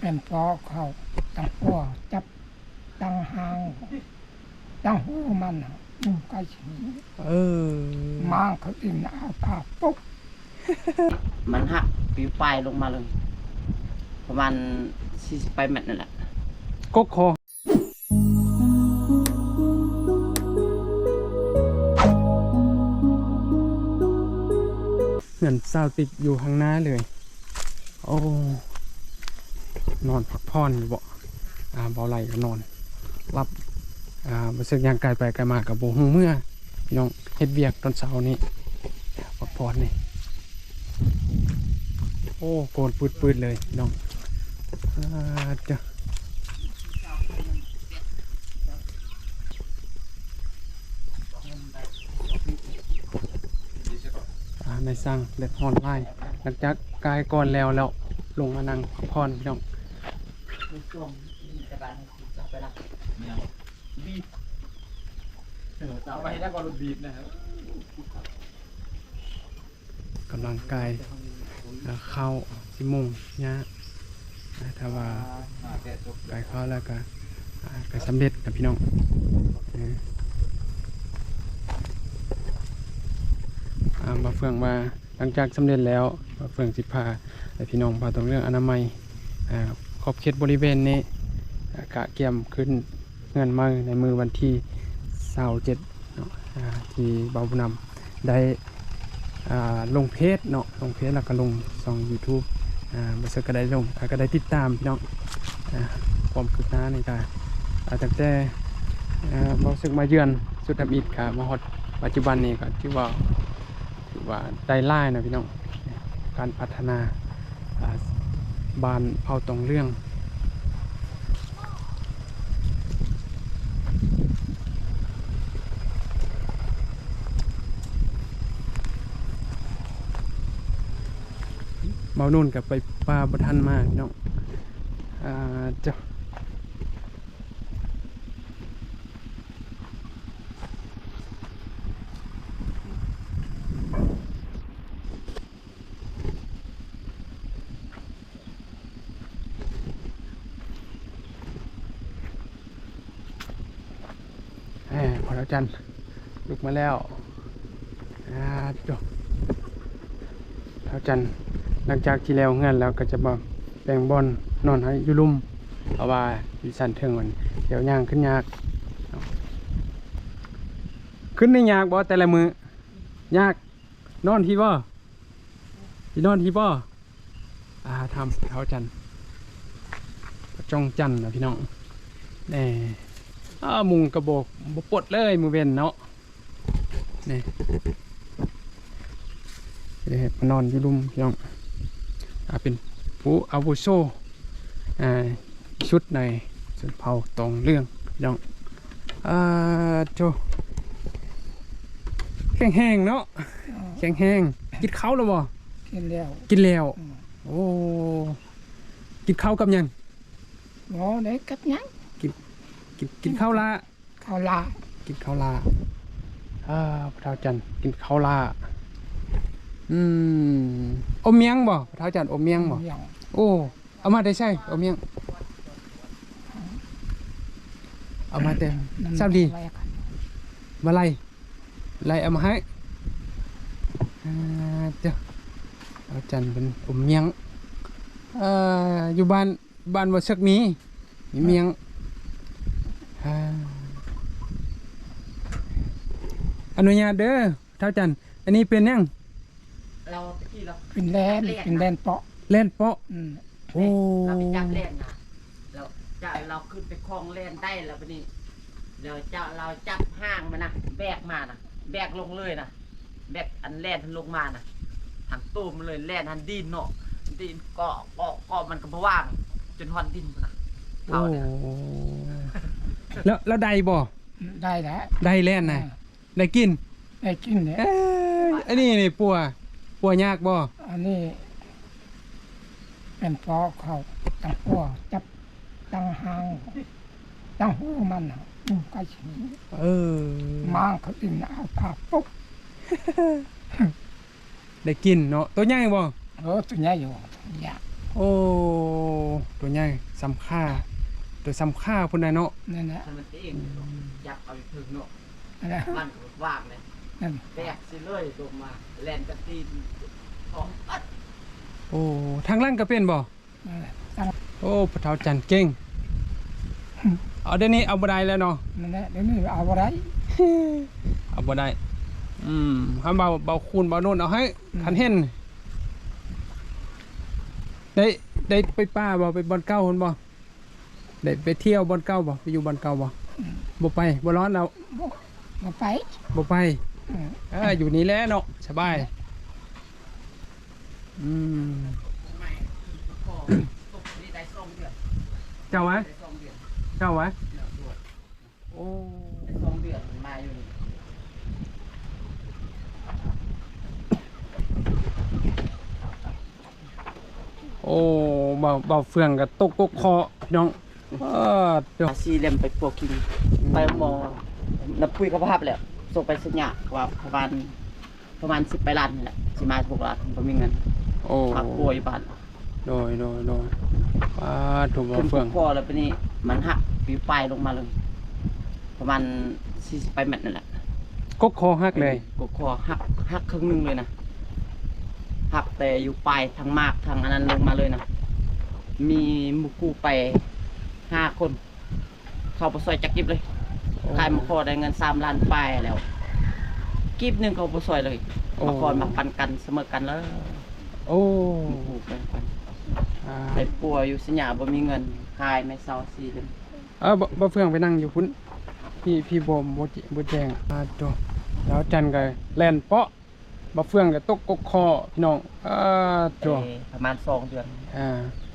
เป็นพอเขาตั้งหัวจับตั้งหางตั้งหูมันน่ะอยู่ใกล้ชิดเออมางเขาอินเอาตาปุ๊บมันหักปิวปลายลงมาเลย ประมาณ48เมตรนั่นแหละกกคอเหมือนซาวติกอยู่ข้างหน้าเลย โอ้ นอนพักผ่อนอยู่บ่อ่าเบาไหลก็นอนรับอ่ารู้สึกย่างกายไปกายมากับโบหูเมื่อพี่น้องเฮ็ดเวียกตอนเช้านี้พักผ่อนนี่โอ้โกนปืดๆเลยน้องอาจ้ะอ่าในสร้างเล็บฮอนไลน์หลังจากกายก่อนแล้วแล้วลงมานั่งพักผ่อนพี่น้อง ในช่วงกระดานจะไปรับเอาไปให้ได้ก่อนรถบีบนะครับกำลังกายเข้าสิโมงเนี่ยถ้าว่ากายเข้าแล้วก็ก็สำเร็จนะพี่น้องเอออ่ามาเฟืองมาหลังจากสำเร็จแล้วมาเฟืองสิพาแต่พี่น้องพาตรงเรื่องอนามัยอ่า ขอบเขตบริเวณนี้อากะเกียมขึ้นเงินมาในมือวันที่เสาเจ็ดเนาะที่เบาบุนำได้ลงเพจเนาะลงเพจแล้วก็ลงช่อง YouTube อ่าบริษัทก็ได้ลงก็ได้ติดตามพี่น้องความคืบหน้าในการอาตั้งแต่เอ่อเราสึกมาเยือนสุดทับอิดครับมาฮอดปัจจุบันนี้ก็ถือว่าถือว่าได้ไล่นะพี่น้องการพัฒนา บานเอาตรงเรื่อง เมานุ่นกับไปปลาบทันมากเนาะอ่าเจ้าแหมพอแล้ว จันลุกมาแล้วอ่าเจ้าแล้วจันหลังจากที่แล้วเงินแล้วก็จะมาแบ่งบอลนอนให้ยู่ลุ่มเพราะว่าดิสันเทิงมันเดี๋ยวย่างขึ้นยาก ขึ้นได้ยากบ่แต่ละมือยากนอนที่บ่ที่นอนที่บ่อาทำเท้าจันทร์จ้องจันทร์นะพี่น้องแน่ อ้ามุงกระบอกบ่ปลดเลยมือเว้นเนาะนี่เดี๋ยวมานอนอยู่รุมพี่น้องอ่าเป็นผู้อาวุโสอ่าชุดในส่วนเผาตรงเรื่องพี่น้องอ่าโจแข็งแห้งเนาะแข็งแห้งกินข้าวแล้วบ่กินแล้วกินแล้วอืมโอ้กินข้าวกับหยังหมอได้กับหยัง กินกินข้าวละข้าวลากินข้าวลาอ่าพระเท้าจันทร์กินข้าวลาอืมอมเมียงบ่พระเท้าจันทร์อมเมียงบ่ยังโอ้เอามาได้ใช่อมเมียงเอามาเต็มนั่นทราบดีแรกอะมาไล่ไล่เอามาให้อ่าเจ้าเอาจันเป็นผมเมียงเอ่ออยู่บ้านบ้านวัดสักมีมีเมียง อ่าอนุญาตเด้อเท่าจัน อันนี้เป็นยัง เราที่เราเป็นแลนเป็นแลนเปาะเล่นเปาะ อืมโอ้ เราไปจับเล่นนะเราจะเราขึ้นไปคลองเล่นได้แล้วปนี้เดี๋ยวจะเราจับห้างมันนะแบกมานะแบกลงเลยนะแบกอันแล่นทันลงมานะทางตู้มันเลยแล่นทันดินเนาะดินก็ก็ก็มันก็บว่าง จนฮอนดินพุ่นนะโอ้เท่าเนี่ย แล้วแล้วได้บ่ได้แล้วได้เล่นนะได้กินได้กินเนี่ยเอ้ยอันนี้นี่ปัวปัวยากบ่อันนี้ เป็นพอเขาตั้งหัวจับตั้งหางตั้งหูมันน่ะอยู่ใกล้ชิดเออมางเขาอินเอาตาปุ๊บได้กินเนาะตัวใหญ่บ่เออตัวใหญ่อยู่ตัวใหญ่โอ้ตัวใหญ่สำค่า ตัวสำค่าพุ่นน่ะเนาะนั่นแหละถ้ามันเองจับเอาไปถึงเนาะนั่นแหละมันก็ว่างเลยนั่นแบกสิเลยลงมาแล่นกระตีนของอัดโอ้ทางล่างก็เป็นบ่นั่นแหละตั้งโอ้พระเฒ่าจันทร์เก่งเอาเดี๋ยวนี้เอาบ่ได้แล้วเนาะนั่นแหละเดี๋ยวนี้เอาอะไรเอาบ่ได้อืมคำเบาเบาคูณเบาโน่นเอาให้อืมคันเห็นได้ได้ไปป้าบ่ไปบอนเก้าคนบ่ ได้ไปเที่ยวบอนเก้าบ่ไปอยู่บอนเก้าบ่บ่ไปบ่ร้อนแล้วมาไปบ่ไปอืมเอออยู่นี่แหล้วเนาะสบายอืมไม่พอตกนี่ได้สองเดือนเจ้าไว้ได้สองเดือนเจ้าไว้เนี่ยตรวจโอ้ได้สองเดือนมาอยู่นี่โอ้เบาเบาเฟืองกับตกกกคอพี่น้องเออเดี๋ยวอาซีเล่มไปปวกกินไปหมอนับปุ้ยกภาพแล้วส่งไปสัญญาว่าประมาณประมาณสิบไปล้านนี่แหละสิมาหกล้านผมมีเงินโอ้พักป่วยอยู่บ้านโดยโดยโดยป้าถูกเบาขึ้นเฟืองคอแล้วไปนี่มันหักปีปลายลงมาเลย ประมาณสี่สิบไปเมตรนั่นแหละกกคอหักเลยกดคอหักหักครึ่งหนึงเลยนะหักแต่อยู่ปลายทางมากทางอันนั้นลงมาเลยนะมีหมุกูไป ห้าคน เข้าไปซอยจักกิบเลยขายมาคอได้เงินสามล้านปลายแล้ว กิบหนึ่งเขาไปซอยเลยมาคอมาปันกันเสมอกันแล้ว โอ้หมุกูไปปันอ่าไปปัวอยู่สัญญาบ่มีเงินขายไม่เศร้าสี่เดือนเออบ่บ่เฟืองไปนั่งอยู่พุ่นพี่พี่บมบ่จิบ่แจ้งอ่าตัวแล้วจันก็แล่นเปาะบ่เฟืองก็ตกกกคอพี่น้องอ่าตัวไปประมาณสองเดือนอ่า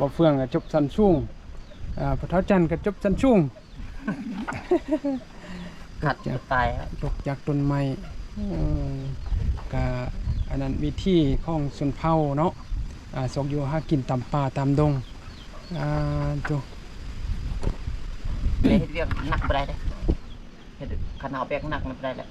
บ่เฟืองก็จบสันสูง อ่าพระเท้าจันทร์ก็จบสันสูงกัดจะตายครับตกจากต้นไม้อืมก็อันนั้นวิธีของชนเผ่าเนาะอ่าสกอยู่หากินตามป่าตามดงอ่าตัวเลยเฮ็ดเรียกหนักบ่ได้เลยเฮ็ดขนาดแบกหนักมันบ่ได้แล้ว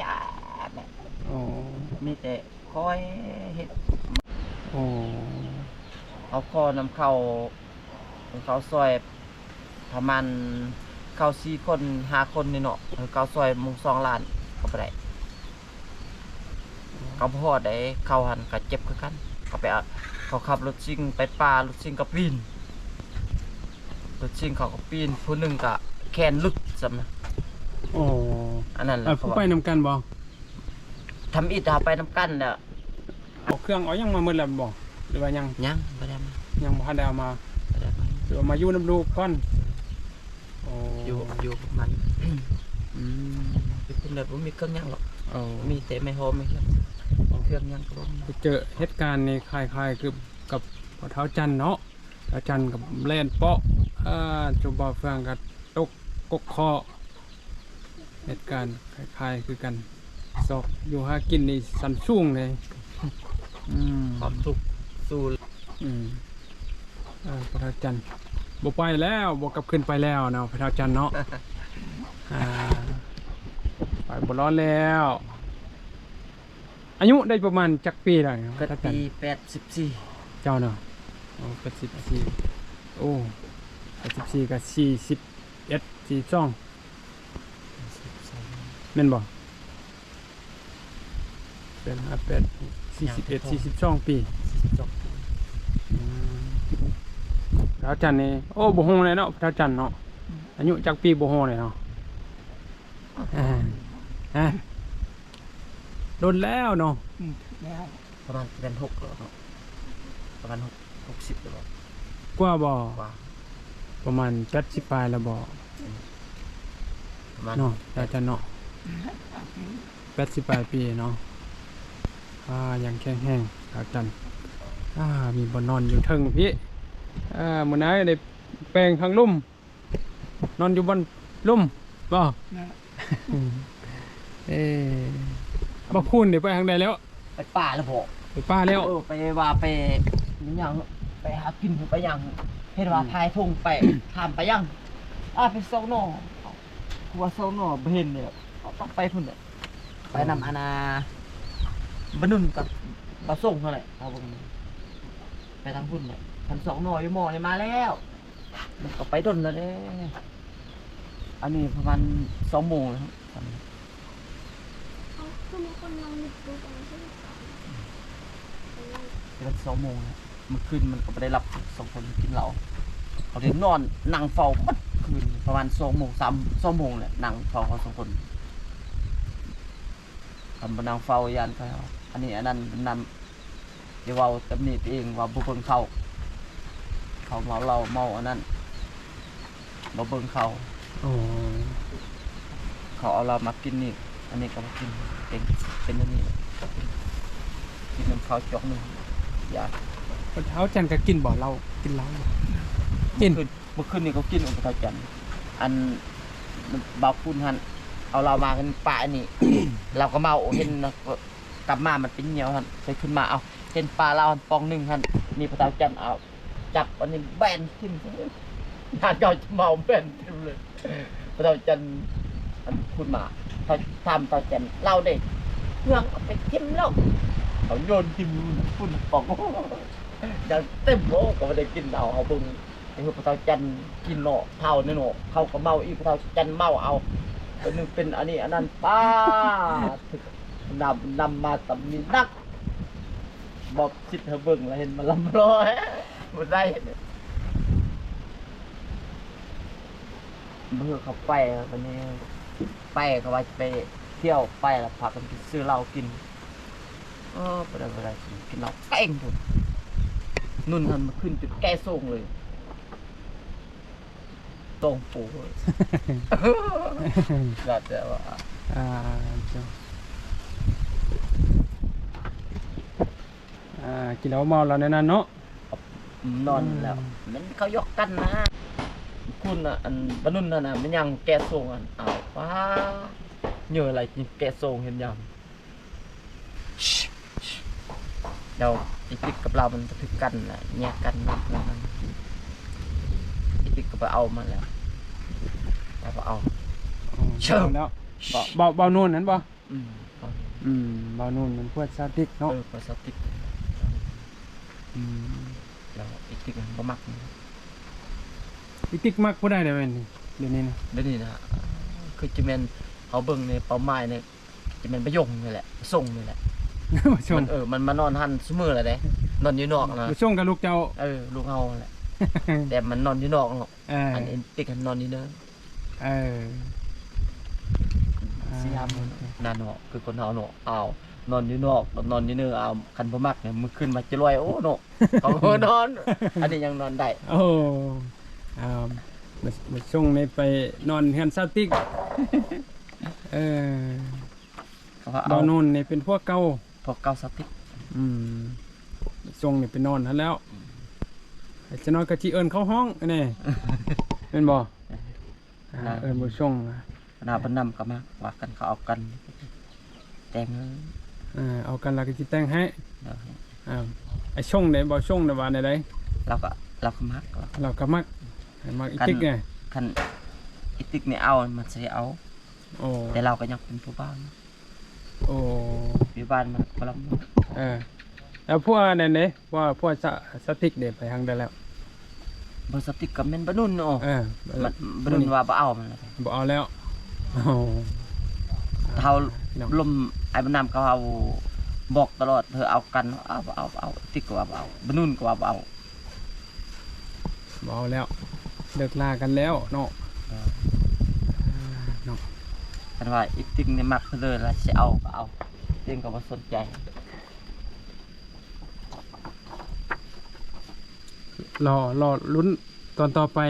จ้าแหละโอ้มีแต่คอยเฮ็ดโอ้เอาคอนำเข้า เขาซอยประมาณเข้าสี่คนห้าคนนี่เนาะเออเขาซอยหมุงสองล้านก็บ่ได้เขาพอได้เข้าหันก็เจ็บคือกันเขาไปเอาเขาขับรถซิ่งไปป่ารถซิ่งก็ปีนรถซิ่งเขาก็ปีนผู้หนึงก็แขนลึกซำนะโอ้อันนั้นแหละเอ่อเขาผู้ว่าไปนำกันบ่ทำอิฐเอาไปน้ำกันแล้วเอาเครื่องเอายังมาหมดแล้วบ่หรือว่ายังยังบ่ได้มายังบ่ทันได้เอามาบ่ได้มา หรือว่ามาอยู่นำลูกก่อนโอ้อยู่อยู่กับมันอืมเป็นคนแบบบ่มีเครื่องยังหรอกโอ้มีแต่ไม่โฮมไม่เครื่องเครื่องยังก็บ่มีไปเจอเหตุการณ์ในคล้ายๆคือกับพอเท้าจันทร์เนาะเท้าจันทร์กับแล่นเปาะอ่าจุบ่เฟืองกับตกกกคอเหตุการณ์คล้ายๆคือกันสอกอยู่หากินในสันสูงเลยอืมความทุกข์สู้อืมเออ พระเท้าจันทร์บ่ไปแล้วบ่กลับขึ้นไปแล้วเนาะพระเท้าจันทร์เนาะอ่าไปบ่ร้อนแล้ว อายุได้ประมาณจักปีแล้วเนี่ยพก็ระเท้าจันทปีร์84เจ้าเนาะโอ้แปดสิบสี่โอ้แปดสิบสี่กับสี่สิบเอ็ดสี่สองแม่นบ่เป็นห้าแปดสี่สิบเอ็ดสี่สิบสองปีอืม พระจันทร์นี่โอ้บ่ฮงเลยเนาะพระจันทร์เนาะอายุจักปีบ่ฮงเลยเนาะอ่าอ่าโดนแล้วเนาะอืมแล้วประมาณเป็น6แล้วเนาะประมาณ6 60แล้วกว่าบ่กว่าประมาณจัดสิบปลายแล้วบ่ประมาณเนาะแต่จะเนาะแปดสิบปลายปีเนาะอ่ายังแข็งแห้งขาจันอ่ามีบนนอนอยู่เทิงพี่ อ่ามื้อไหนได้แปลงทางลุ่ม นอนอยู่บนลุ่มบ่นะอืมเอ๊ะบ่คูณเดี๋ยวไปทางใดแล้ว ไปป่าแล้วบ่ไปป้าแล้วเออไปว่าไปหยังไปหากินไปหยังเฮ็ดว่าทายทุ่งไปข้ามไปยังอ่าไปโซโนกูว่าโซโนบ่เห็นเนี่ยเอาต้องไปพุ่นน่ะไปนำอาณาบนุนกับบ่ส่งเท่าไหร่เอาเบิ่งไปทางพุ่นน่ะ พันสองหน่อยหมอเนี่ยมาแล้ว มันก็ไปดนแล้วเด้อันนี้ประมาณสองโมงแล้วครับ เขาคือมีคนนอนอยู่ตรงนั้ใช่ไหมเป็นสองโมงแล้วมื่อคืนมันก็ไม่ได้รับสองคนกินเหล้าเขาเดี๋ยนอนนั่งเฝ้ามัดคืนประมาณสองโมงสามสองโมงแหละนั่งเฝ้าเขาสองคนทำบนนั่งเฝ้ายันเขาอันนี้อันนั้นนนำเดี๋ยวเราตำหนิตัวเองว่าบุคคลเขา เขาเมาเหล้าเมาอันนั้นเราเบิ่งเขาโอ้เขาเอาเรามากินนี่ อันนี้ก็มากินเป็นเป็นอันนี้กินน้ำข้าวจอกหนึ่งอย่าเท้าจันก็กินบ่เรากินเหล้าบ่กินเมื่อคืนเมื่อคืนนี่เขากินอุปทานจันทร์อันบาวคุณฮันเอาเรามากันป่าอันนี้ เราก็เมาเห็นนะกลับมามันเป็นเหนียวฮันไปขึ้นมาเอาเห็นปลาเราหั่นปองหนึ่งฮันนี่พระเจ้าจันทร์เอา จับอันนี้แบนทิ่มถ้าเจ้าจะเมาแบนทิ่มเลยพระเจ้าจันทร์อันคุณมาเขาทำตาจันทร์เราเด็กเรื่องเอาไปทิ่มแล้วเขาโยนทิ่มคุณปองยังเต็มโลกก็ไม่ได้กินเอาเอาเบึงไอ้พวกพระเจ้าจันทร์กินเนาะเท่านี่เนาะเขาก็เมาอีกพระเจ้าจันทร์เมาเอาเป็นหนึ่งเป็นอันนี้อันนั้นป้าถึกนำนำมาตำมีนักบอกคิดเธอเบิ่งแล้วเห็นมันลำร้อย มันได้เมื่อเขาไปครับวันนี้ ไปเขาว่าจะไปเที่ยวไปแล้วพากันไปซื้อเหล้ากินเออไปได้ไปได้กินเหล้าเป้งพุ่นนุ่นทันมาขึ้นจุดแก้ทรงเลยตรงปูเลยก็แต่ว่าอ่าเจ้าอ่ากินแล้วเมาแล้วในนั้นเนาะ นอนแล้วมันเขายกกันนะคุณอะอันบรรนุนน่ะนะมันยังแก้ทรงอันเอาว้าเหนื่อยอะไรจริงแก้ทรงเห็นยังเดี๋ยวไอีติ๊กกับเรามันจะถึกกันแหละแยกกันนะมันไอีติ๊กก็ไปเอามาแล้วแต่ไปเอาอ๋อเชิญแล้วบ่บ่บ่นู่นนั้นบ่อืมเอาอืมบ่นู่นมันพวกซาติกเนาะเออพลาสติกอืม แล้วอีติ๊กมันก็มักนะอีติ๊กมักบ่ได้เด้อเว้ยนี่เดี๋ยวนี้นะเดี๋ยวนี้นะคือจะเป็นเขาเบิ่งในเป้าหมายเนี่ยจะเป็นประยงนี่แหละส่งนี่แหละบ่ชมังนเออมันมานอนหันซุมือเลยเด้นอนอยู่นอกนะบ่ชงกับลูกเจ้าเออลูกเฮาแหละแต่มันนอนอยู่นอกหรอกเอออันนี้ติ๊กมันนอนอยู่เด้อเอออ่าสิยามมันนานเนาะคือคนเฮาเนาะอ้าว นอนอยู่นอกนอนอยู่เนื้อเอาคันบ่มักเนี่ยมันขึ้นมาจะลอยโอ้เนาะเขาก็นอน อันนี้ยังนอนได้โอ้อ่ามามาชงในไปนอนเฮือนซาติกเออเขาว่าบ่เอานู่นนี่เป็นพวกเก่าพวกเกาสติ๊กอืมทรงนี่ไปนอนทันแล้วไอ้จะนอนกะทิเอิญเข้าห้องอันนี่เป็นบ่อ่าเอิญบ่ชงอะนาบ่นำก็มาว่ากันเขาเอากัน แต่ง อ่าเอากันแล้วก็สิแต่งให้เนาะอ่าไอ้ชงได้บ่ชงได้ว่าได้เราก็เราก็มักเราเราก็มักให้มักอีกันติ๊กไงคันอีติ๊กนี่เอามันสิเอาโอ้แต่เราก็ยังเป็นผู้บ้านโอ้ผู้บ้านมันก็ลำเออแล้วพวกนั่นเด้ว่าพวกสะสติ๊กเด้ไปทางได้แล้วบ่สติ๊กก็แม่นบ่นุ่นเนาะเออมันบ่นุ่นว่าบ่เอามันแล้วบ่เอาแล้วโอ้ เฮาพี่น้องลมไอ้บ่นำเขาเอาบอกตลอดเธอเอากันเอาบ่เอาบ่เอาติ๊กก็ว่าบ่เอาบ่นุ่นก็ว่าบ่เอาบ่เอาแล้วเลิกลากันแล้วเนาะเนาะคันว่าอีติ๊กนี่มักเธอเลยแล้วสิเอาก็เอาเองก็บ่สนใจรอรอลุ้นตอนต่อไป